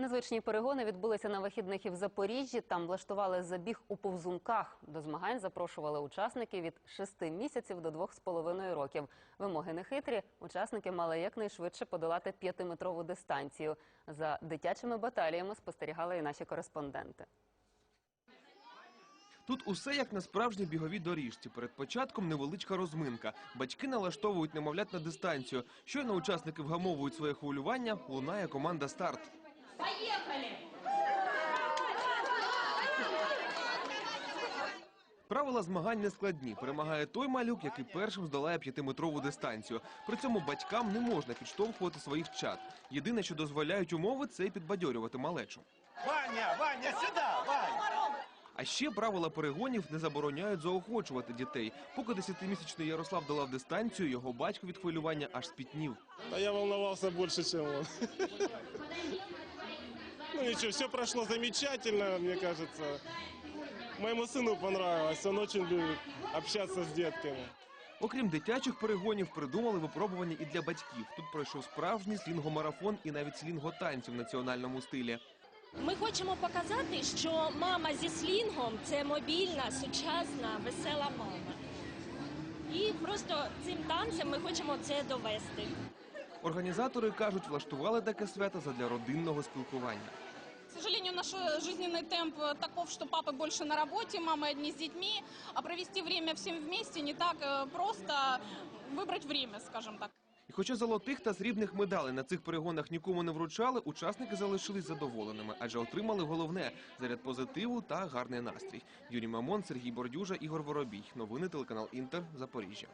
Незвичні перегони відбулися на вихідних і в Запоріжжі. Там влаштували забіг у повзунках. До змагань запрошували учасників від 6 місяців до 2,5 років. Вимоги не хитрі. Учасники мали якнайшвидше подолати п'ятиметрову дистанцію. За дитячими баталіями спостерігали і наші кореспонденти. Тут усе як на справжній біговій доріжці. Перед початком невеличка розминка. Батьки налаштовують немовлят на дистанцію. Щойно учасники вгамовують своє хвилювання, лунає команда старт. Поехали! Правила змагань не складні. Перемагає той малюк, який першим здолає п'ятиметрову дистанцію. При цьому батькам не можна підштовхувати своїх чад. Єдине, що дозволяють умови, це підбадьорювати малечу. Ваня, Ваня, сюда, Ваня! А ще правила перегонів не забороняють заохочувати дітей. Поки десятимісячний Ярослав долав дистанцію, його батько від хвилювання аж спітнів. А я волновался больше, чем он. Ну ничего, все прошло замечательно, мне кажется. Моему сыну понравилось, он очень любит общаться с детками. Окрім дитячих перегонів, придумали випробування і для батьків. Тут пройшов справжній слінгомарафон і навіть слінготанці в національному стилі. Ми хочемо показати, що мама зі слінгом це мобільна, сучасна, весела мама. І просто цим танцем ми хочемо це довести. Організатори кажуть, влаштували таке свято задля родинного спілкування. К сожалению, наш э, жизненный темп э, таков, что папы больше на работе, мамы одни с детьми, а провести время всем вместе не так э, просто выбрать время, скажем так. І хоча золотих та срібних медалей на цих перегонах нікому не вручали, учасники залишились задоволеними, адже отримали головне заряд позитиву та гарний настрій. Юрій Мамон, Сергій Бордюжа, Ігор Воробій. Новини телеканал Інтер, Запоріжжя.